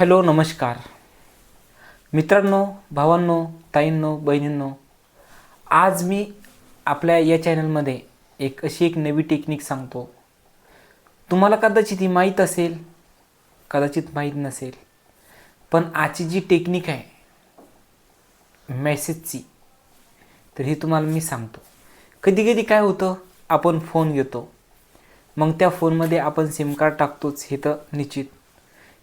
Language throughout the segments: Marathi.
हॅलो नमस्कार. मित्रांनो भावांनो ताईंनो बहिणींनो आज मी आपल्या या चॅनलमध्ये एक अशी एक नवी टेक्निक सांगतो. तुम्हाला कदाचित ही माहीत असेल कदाचित माहीत नसेल पण आजची जी टेक्निक आहे मेसेजची तर ही तुम्हाला मी सांगतो. कधी कधी काय होतं आपण फोन घेतो. मग त्या फोनमध्ये आपण सिम कार्ड टाकतोच हे तर निश्चित.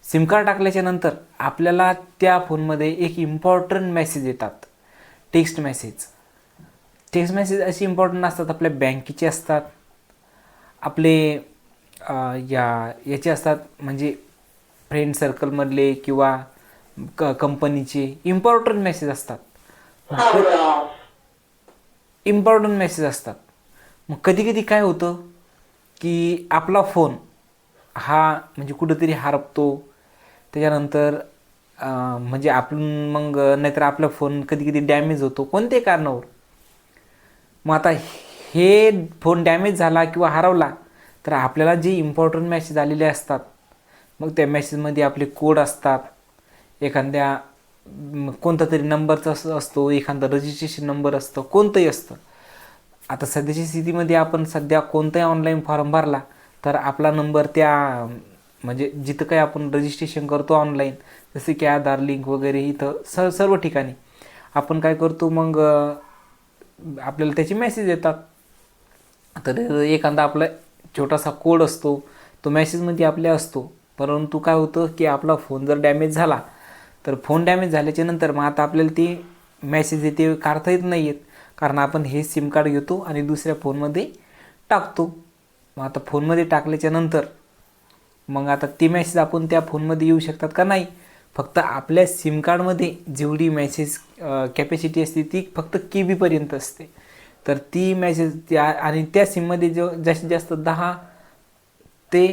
सिम कार्ड टाकल्याच्या नंतर आपल्याला त्या फोनमध्ये एक इम्पॉर्टंट मेसेज येतात. टेक्स्ट मेसेज टेक्स्ट मेसेज असे इम्पॉर्टंट असतात आपल्या बँकेचे असतात. आपले या याचे असतात. म्हणजे फ्रेंड सर्कलमधले किंवा क कंपनीचे इम्पॉर्टंट मेसेज असतात. इम्पॉर्टंट मेसेज असतात. मग कधी कधी काय होतं की आपला फोन हा म्हणजे कुठंतरी हरपतो. त्याच्यानंतर म्हणजे आपण मग नाहीतर आपला फोन कधी कधी डॅमेज होतो कोणत्याही कारणावर. मग आता हे फोन डॅमेज झाला किंवा हरवला तर आपल्याला जे इम्पॉर्टंट मॅसेज आलेले असतात मग त्या मॅसेजमध्ये आपले कोड असतात. एखाद्या कोणता तरी नंबरचा असं असतो एखादा रजिस्ट्रेशन नंबर असतं कोणतंही असतं. आता सध्याच्या स्थितीमध्ये आपण सध्या कोणताही ऑनलाईन फॉर्म भरला तर आपला नंबर त्या म्हणजे जिथं काही आपण रजिस्ट्रेशन करतो ऑनलाईन जसे की आधार लिंक वगैरे इथं स सर्व ठिकाणी. आपण काय करतो मग आपल्याला त्याचे मेसेज येतात. तर एखादा आपला छोटासा कोड असतो तो मेसेजमध्ये आपल्या असतो. परंतु काय होतं की आपला फोन जर डॅमेज झाला तर फोन डॅमेज झाल्याच्यानंतर मग आता आपल्याला ती मेसेज येते काढता येत नाही आहेत कारण आपण हे सिम कार्ड घेतो आणि दुसऱ्या फोनमध्ये टाकतो. मग आता फोनमध्ये टाकल्याच्या नंतर मग आता ते मेसेज आपण त्या फोनमध्ये येऊ शकतात का नाही? फक्त आपल्या सिम कार्डमध्ये जेवढी मेसेज कॅपॅसिटी असते ती फक्त के बीपर्यंत असते. तर ती मेसेज त्या आणि त्या सिममध्ये जो जास्तीत जास्त दहा ते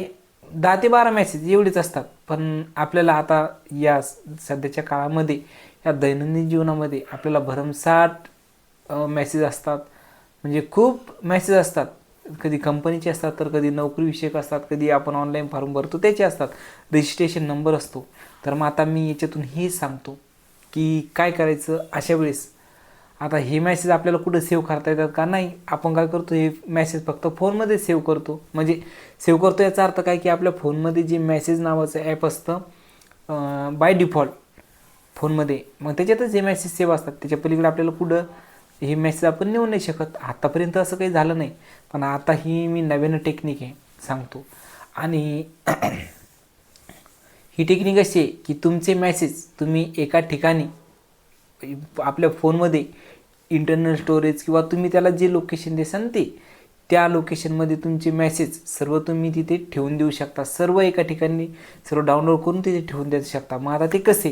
दहा ते बारा मेसेज एवढेच असतात. पण आपल्याला आता या स- सध्याच्या काळामध्ये या दैनंदिन जीवनामध्ये आपल्याला भरमसाठ मेसेज असतात. म्हणजे खूप मेसेज असतात. कधी कंपनीचे असतात तर कधी नोकरीविषयक असतात कधी आपण ऑनलाईन फॉर्म भरतो त्याचे असतात. रजिस्ट्रेशन नंबर असतो. तर मग आता मी याच्यातून हे सांगतो की काय करायचं अशा वेळेस. आता हे मॅसेज आपल्याला कुठं सेव्ह करता येतात का नाही आपण काय करतो हे मॅसेज फक्त फोनमध्ये सेव्ह करतो. म्हणजे सेव्ह करतो याचा अर्थ काय की आपल्या फोनमध्ये जे मॅसेज नावाचं ॲप असतं बाय डिफॉल्ट फोनमध्ये. मग त्याच्यातच हे मॅसेज सेव्ह असतात. त्याच्या पलीकडे आपल्याला कुठं हे मेसेज आपण नेऊ नाही शकत. आतापर्यंत असं काही झालं नाही. पण आता ही मी नवीन टेक्निक आहे सांगतो. आणि ही टेक्निक अशी आहे की तुमचे मेसेज तुम्ही एका ठिकाणी आपल्या फोनमध्ये इंटरनल स्टोरेज किंवा तुम्ही त्याला जे लोकेशन देसान ते त्या लोकेशनमध्ये तुमचे मेसेज सर्व तुम्ही तिथे ठेवून देऊ शकता. सर्व एका ठिकाणी सर्व डाउनलोड करून तिथे ठेवून देऊ शकता. मग आता ते कसे?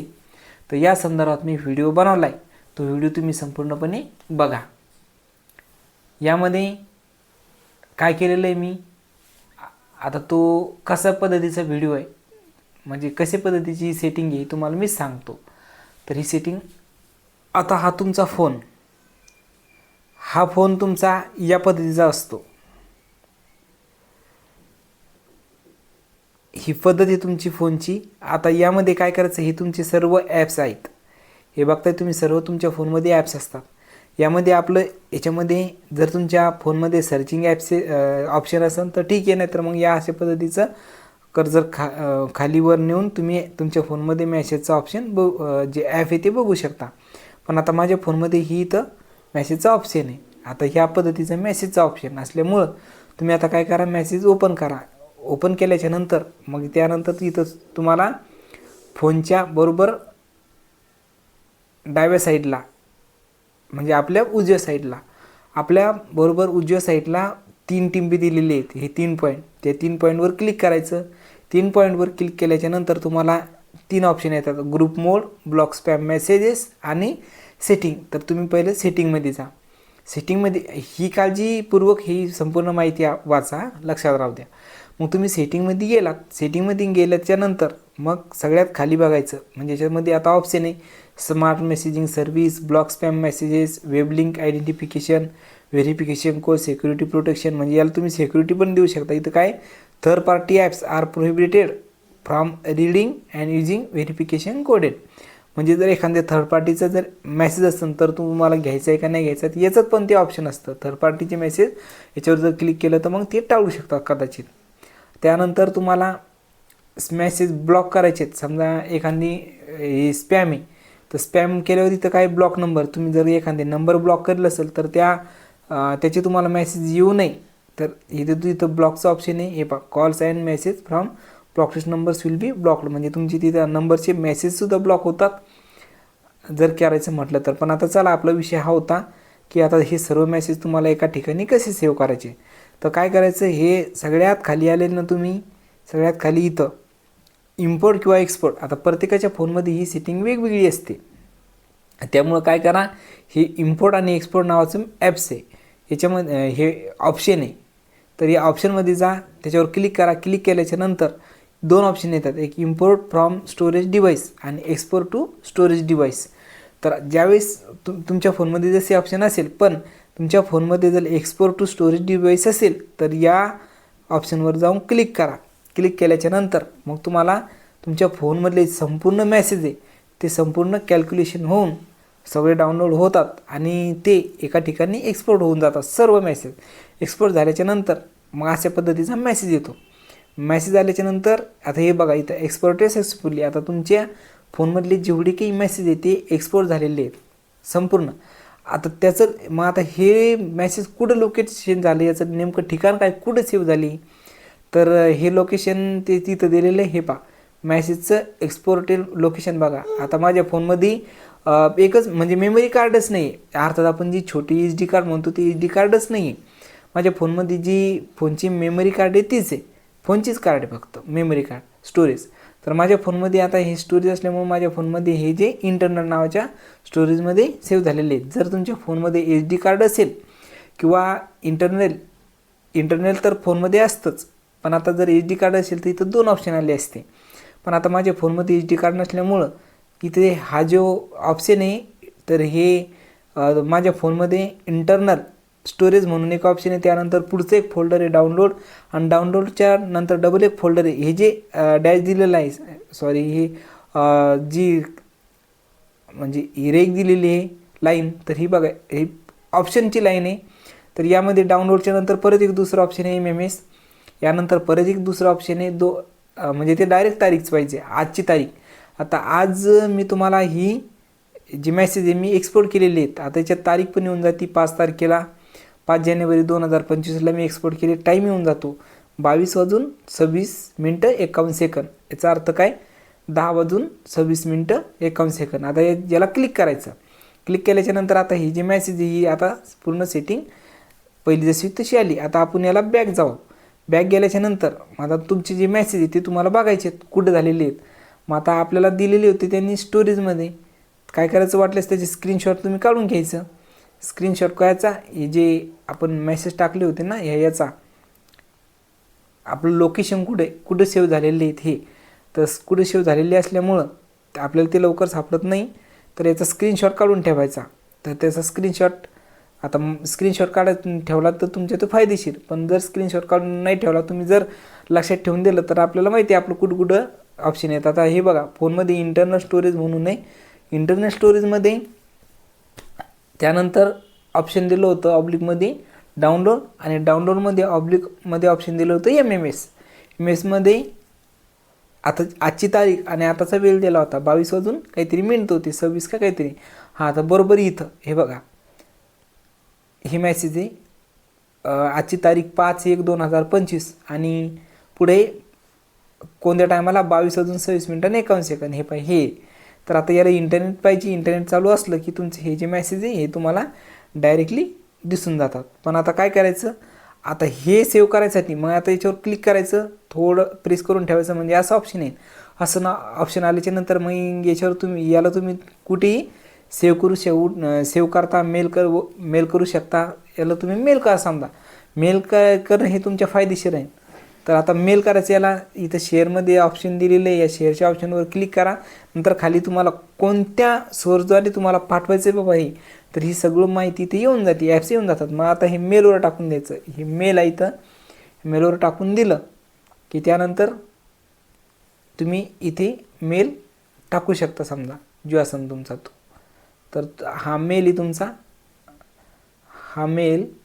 तर या संदर्भात मी व्हिडिओ बनवला आहे तो व्हिडिओ तुम्ही संपूर्णपणे बघा. यामध्ये काय केलेलं आहे मी? आता तो कसा पद्धतीचा व्हिडिओ आहे? म्हणजे कशा पद्धतीची सेटिंग आहे तुम्हाला मी सांगतो. तर ही सेटिंग आता हा तुमचा फोन हा फोन तुमचा या पद्धतीचा असतो. ही पद्धत आहे तुमची फोनची आता यामध्ये काय करायचं? हे तुमचे सर्व ॲप्स आहेत. हे बघताय तुम्ही सर्व तुमच्या फोनमध्ये ॲप्स असतात. यामध्ये आपलं याच्यामध्ये जर तुमच्या फोनमध्ये सर्चिंग ॲप्सचे ऑप्शन असेल तर ठीक आहे नाही तर मग या अशा पद्धतीचं कर जर खा खालीवर नेऊन तुम्ही तुमच्या फोनमध्ये मॅसेजचं ऑप्शन ब जे ॲप आहे ते बघू शकता. पण आता माझ्या फोनमध्ये ही इथं मॅसेजचा ऑप्शन आहे. आता ह्या पद्धतीचं मॅसेजचं ऑप्शन असल्यामुळं तुम्ही आता काय करा मॅसेज ओपन करा. ओपन केल्याच्यानंतर मग त्यानंतर इथं तुम्हाला फोनच्या बरोबर डाव्या साईडला म्हणजे आपल्या उजव्या साईडला आपल्या बरोबर उजव्या साईडला तीन टिंबी दिलेली आहेत. हे तीन पॉईंट त्या तीन पॉईंटवर क्लिक करायचं. तीन पॉईंटवर क्लिक केल्याच्यानंतर तुम्हाला तीन ऑप्शन येतात. Group mode block spam messages आणि सेटिंग तर तुम्ही पहिले सेटिंगमध्ये जा. सेटिंगमध्ये ही काळजीपूर्वक ही संपूर्ण माहिती वाचा. लक्षात राहू द्या. मग तुम्ही सेटिंगमध्ये गेलात. सेटिंगमध्ये गेल्याच्यानंतर मग सगळ्यात खाली बघायचं. म्हणजे याच्यामध्ये आता ऑप्शन आहे. Smart messaging service block spam messages web link identification verification code security protection म्हणजे याला तुम्ही सिक्युरिटी पण देऊ शकता. इथं काय? Third party apps are prohibited from reading and using verification coded म्हणजे जर एखाद्या थर्ड पार्टीचा जर मेसेज असेल तर तुम्हाला घ्यायचा आहे का नाही घ्यायचा आहे? याच्यात पण ते ऑप्शन असतं. थर्ड पार्टीचे मेसेज याच्यावर जर क्लिक केलं तर मग ते टाळू शकतात कदाचित. त्यानंतर तुम्हाला मेसेज ब्लॉक करायचे आहेत समजा एखादी हे स्पॅम आहे. तर स्पॅम केल्यावर तिथं काही ब्लॉक नंबर तुम्ही जर एखादे नंबर ब्लॉक केलं असेल तर त्या त्याचे तुम्हाला मेसेज येऊ नये. तर इथे तू इथं ब्लॉकचं ऑप्शन आहे. हे पहा calls and message from blocklist numbers will be blocked म्हणजे तुमची तिथं नंबरचे मेसेजसुद्धा ब्लॉक होतात जर करायचं म्हटलं तर. पण आता चला आपला विषय हा होता की आता हे सर्व मेसेज तुम्हाला एका ठिकाणी कसे सेव्ह करायचे? तर काय करायचं हे सगळ्यात खाली आले ना तुम्ही सगळ्यात खाली इथं. इम्पोर्ट किंवा एक्सपोर्ट आता प्रत्येकाच्या फोनमध्ये ही सेटिंग वेगवेगळी असते. त्यामुळं काय करा हे इम्पोर्ट आणि एक्सपोर्ट नावाचं ॲप्स आहे. याच्यामध्ये हे ऑप्शन आहे. तर या ऑप्शनमध्ये जा त्याच्यावर क्लिक करा. क्लिक केल्याच्यानंतर दोन ऑप्शन येतात. एक इम्पोर्ट फ्रॉम स्टोरेज डिव्हाइस आणि एक्सपोर्ट टू स्टोरेज डिव्हाइस तर ज्यावेळेस तुम तुमच्या फोनमध्ये जसे ऑप्शन असेल पण तुमच्या फोनमध्ये जर एक्सपोर्ट टू स्टोरेज डिव्हाइस असेल तर या ऑप्शनवर जाऊन क्लिक करा. क्लिक केल्याच्यानंतर मग तुम्हाला तुमच्या फोनमधले संपूर्ण मेसेज आहे ते संपूर्ण कॅल्क्युलेशन होऊन सगळे डाउनलोड होतात आणि ते एका ठिकाणी एक्सपोर्ट होऊन जातात. सर्व मेसेज एक्सपोर्ट झाल्याच्यानंतर मग अशा पद्धतीचा मेसेज येतो. मेसेज आल्याच्यानंतर आता हे बघा इथं एक्सपोर्ट सक्सेसफुली आता तुमच्या फोनमधले जेवढे काही मेसेज आहे ते एक्सपोर्ट झालेले आहेत. संपूर्ण. आता त्याचं मग आता हे मॅसेज कुठं लोकेशन झालं? याचं नेमकं ठिकाण काय? कुठं सेव्ह झाली? तर हे लोकेशन ते तिथं दिलेलं आहे हे पा मॅसेजचं एक्सपोर्टेड लोकेशन बघा. आता माझ्या फोनमध्ये एकच म्हणजे मेमरी कार्डच नाही. आहे अर्थात आपण जी छोटी एच डी कार्ड म्हणतो ती एच डी कार्डच नाही. आहे माझ्या फोनमध्ये जी फोनची मेमरी कार्ड आहे तीच आहे. फोनचीच कार्ड आहे फक्त मेमरी कार्ड स्टोरेज तर माझ्या फोनमध्ये आता हे स्टोरेज असल्यामुळे माझ्या फोनमध्ये हे जे इंटरनल नावाच्या स्टोरेजमध्ये सेव्ह झालेले आहेत. जर तुमच्या फोनमध्ये एच डी कार्ड असेल किंवा इंटरनल इंटरनल तर फोनमध्ये असतंच. पण आता जर एच डी कार्ड असेल तर इथं दोन ऑप्शन आले असते. पण आता माझ्या फोनमध्ये एच डी कार्ड नसल्यामुळं इथे हा जो ऑप्शन आहे तर हे माझ्या फोनमध्ये इंटरनल स्टोरेज म्हणून एक ऑप्शन आहे. त्यानंतर पुढचं एक फोल्डर आहे डाउनलोड आणि डाउनलोडच्या नंतर डबल एक फोल्डर आहे. हे जे डॅश दिलेलं आहे सॉरी हे जी म्हणजे ही रेक दिलेली आहे लाईन तर ही बघा ही ऑप्शनची लाईन आहे. तर यामध्ये डाउनलोडच्या नंतर परत एक दुसरं ऑप्शन आहे एम एम एस यानंतर परत एक दुसरं ऑप्शन आहे. दो म्हणजे ते डायरेक्ट तारीखच पाहिजे आजची तारीख. आता आज मी तुम्हाला ही जी मेसेज आहे मी एक्सपोर्ट केलेली आहेत. आता याच्यात तारीख पण येऊन जाते पाच तारखेला. पाच जानेवारी दोन हजार पंचवीसला मी एक्सपोर्ट केले. टाईम येऊन जातो. बावीस वाजून सव्वीस मिनटं एकावन्न सेकंद याचा अर्थ काय? दहा वाजून सव्वीस मिनटं एकावन्न सेकंद आता याला क्लिक करायचं. क्लिक केल्याच्यानंतर आता ही जी मॅसेज आहे ही आता पूर्ण सेटिंग पहिली जशी तशी आली. आता आपण याला बॅग जाऊ. बॅग गेल्याच्यानंतर आता तुमची जी मॅसेज आहे ते तुम्हाला बघायचे आहेत. कुठं झालेले आहेत. मग आता आपल्याला दिलेली होती त्यांनी स्टोरेजमध्ये काय करायचं वाटल्यास त्याचे स्क्रीनशॉट तुम्ही काढून घ्यायचं. स्क्रीनशॉट करायचा. हे जे आपण मेसेज टाकले होते ना ह्या याचा. आपलं लोकेशन कुठे कुठं सेव्ह झालेले आहेत हे. तर कुठे सेव्ह झालेले असल्यामुळं आपल्याला ते लवकर सापडत नाही. तर याचा स्क्रीनशॉट काढून ठेवायचा. तर त्याचा स्क्रीनशॉट आता स्क्रीनशॉट काढा ठेवला तर तुमच्या तो फायदेशीर. पण जर स्क्रीनशॉट काढून नाही ठेवला तुम्ही जर लक्षात ठेवून दिलं तर आपल्याला माहिती आहे आपलं कुठं कुठं ऑप्शन येतात. आता हे बघा फोनमध्ये इंटरनल स्टोरेज म्हणून आहे इंटरनल स्टोरेजमध्ये त्यानंतर ऑप्शन दिलं होतं ऑब्लिकमध्ये डाउनलोड आणि डाउनलोडमध्ये ऑब्लिकमध्ये ऑप्शन दिलं होतं एम एम एस एम एसमध्ये आता आजची तारीख आणि आताचा वेळ दिला होता. बावीस वाजून काहीतरी मिनिट होती. सव्वीस का काहीतरी. हां आता बरोबर इथं. हे बघा. ही मॅसेज आहे. आजची तारीख पाच एक दोन हजार पंचवीस आणि पुढे कोणत्या टायमाला बावीस वाजून सव्वीस मिनटं आणि एकावन्न सेकंद हे पाय हे. तर आता याला इंटरनेट पाहिजे इंटरनेट चालू असलं की तुमचे हे जे मेसेज आहे हे तुम्हाला डायरेक्टली दिसून जातात. पण आता काय करायचं? आता हे सेव्ह करायसाठी मग आता याच्यावर क्लिक करायचं थोडं प्रेस करून ठेवायचं म्हणजे असं ऑप्शन येईल असं ना ऑप्शन आल्याच्यानंतर मग याच्यावर तुम्ही याला तुम्ही कुठेही सेव्ह करू शेव सेव्ह करता मेल कर मेल करू शकता याला तुम्ही मेल करा समजा. मेल क करणं हे तुमच्या फायदेशीर आहे. तर आता मेल करायचं याला इथं शेअरमध्ये ऑप्शन दिलेलं आहे. या शेअरच्या ऑप्शनवर क्लिक करा. नंतर खाली तुम्हाला कोणत्या सोर्सद्वारे तुम्हाला पाठवायचं आहे बाबा हे? तर ही सगळं माहिती इथे येऊन जाते. ॲप्स येऊन जातात. मग आता हे मेलवर टाकून द्यायचं. हे मेल आहे इथं. मेलवर टाकून दिलं की त्यानंतर तुम्ही इथे मेल टाकू शकता समजा. जो असेल तुमचा तो. तर हा मेल आहे तुमचा. हा मेल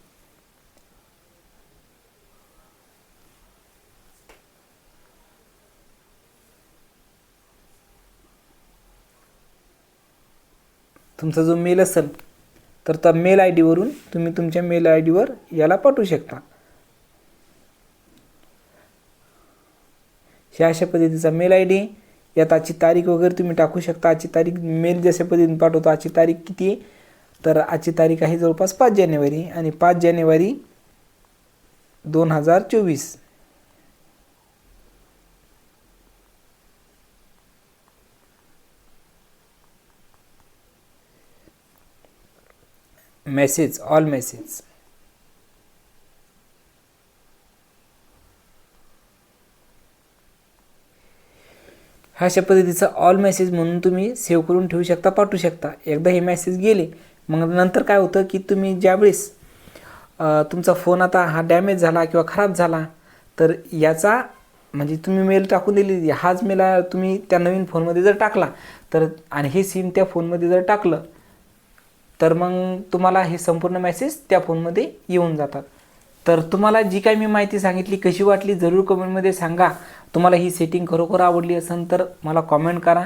तुमचा जो मेल असेल तर त्या मेल आय डीवरून तुम्ही तुमच्या मेल आय डीवर याला पाठवू शकता. हे अशा पद्धतीचा मेल आय डी यात आजची तारीख वगैरे तुम्ही टाकू शकता. आजची तारीख मेल जशा पद्धतीने पाठवतो आजची तारीख किती आहे? तर आजची तारीख आहे जवळपास पाच जानेवारी आणि पाच जानेवारी दोन हजार चोवीस. मेसेज ऑल मेसेज हा अशा पद्धतीचा ऑल मेसेज म्हणून तुम्ही सेव्ह करून ठेवू शकता पाठवू शकता. एकदा हे मेसेज गेले मग नंतर काय होतं की तुम्ही ज्यावेळेस तुमचा फोन आता हा डॅमेज झाला किंवा खराब झाला तर याचा म्हणजे तुम्ही मेल टाकून दिली हाच मेल तुम्ही त्या नवीन फोनमध्ये जर टाकला तर आणि हे सिम त्या फोनमध्ये जर टाकलं तर मग तुम्हाला हे संपूर्ण मेसेज त्या फोनमध्ये येऊन जातात. तर तुम्हाला जी काही मी माहिती सांगितली कशी वाटली जरूर कमेंटमध्ये सांगा. तुम्हाला ही सेटिंग खरोखर आवडली असेल तर मला कॉमेंट करा.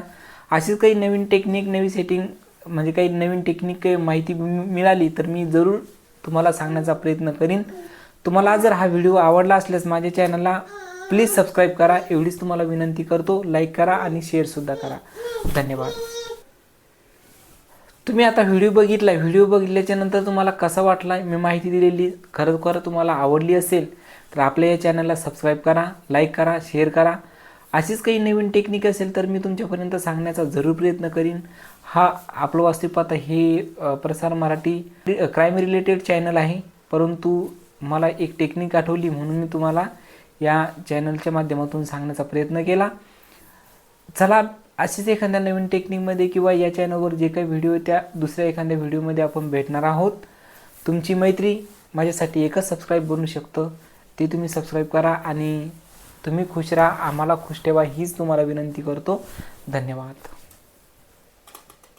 अशीच काही नवीन टेक्निक नवी सेटिंग म्हणजे काही नवीन टेक्निक काही माहिती मिळाली तर मी जरूर तुम्हाला सांगण्याचा प्रयत्न करीन. तुम्हाला जर हा व्हिडिओ आवडला असल्यास माझ्या चॅनलला प्लीज सबस्क्राईब करा. एवढीच तुम्हाला विनंती करतो. लाईक करा आणि शेअरसुद्धा करा. धन्यवाद. तुम्ही आता व्हिडिओ बघितला व्हिडिओ बघितल्याच्या नंतर तुम्हाला कसा वाटला? मी माहिती दिलेली खरोखर तुम्हाला आवडली असेल तर आपल्या या चॅनलला सबस्क्राईब करा लाईक करा शेअर करा. अशीच काही नवीन टेक्निक असेल तर मी तुमच्यापर्यंत सांगण्याचा जरूर प्रयत्न करीन. हा आपलं वास्तविक हे प्रसार मराठी क्राईम रिलेटेड चॅनल आहे. परंतु मला एक टेक्निक आठवली म्हणून मी तुम्हाला या चॅनलच्या माध्यमातून सांगण्याचा प्रयत्न केला. चला अशीच एखाद्या नवीन टेक्निकमध्ये किंवा या चॅनलवर जे काही व्हिडिओ त्या दुसऱ्या एखाद्या व्हिडिओमध्ये आपण भेटणार आहोत. तुमची मैत्री माझ्यासाठी एकच सबस्क्राईब बनू शकतं. ते तुम्ही सबस्क्राईब करा आणि तुम्ही खुश राहा. आम्हाला खुश ठेवा हीच तुम्हाला विनंती करतो. धन्यवाद.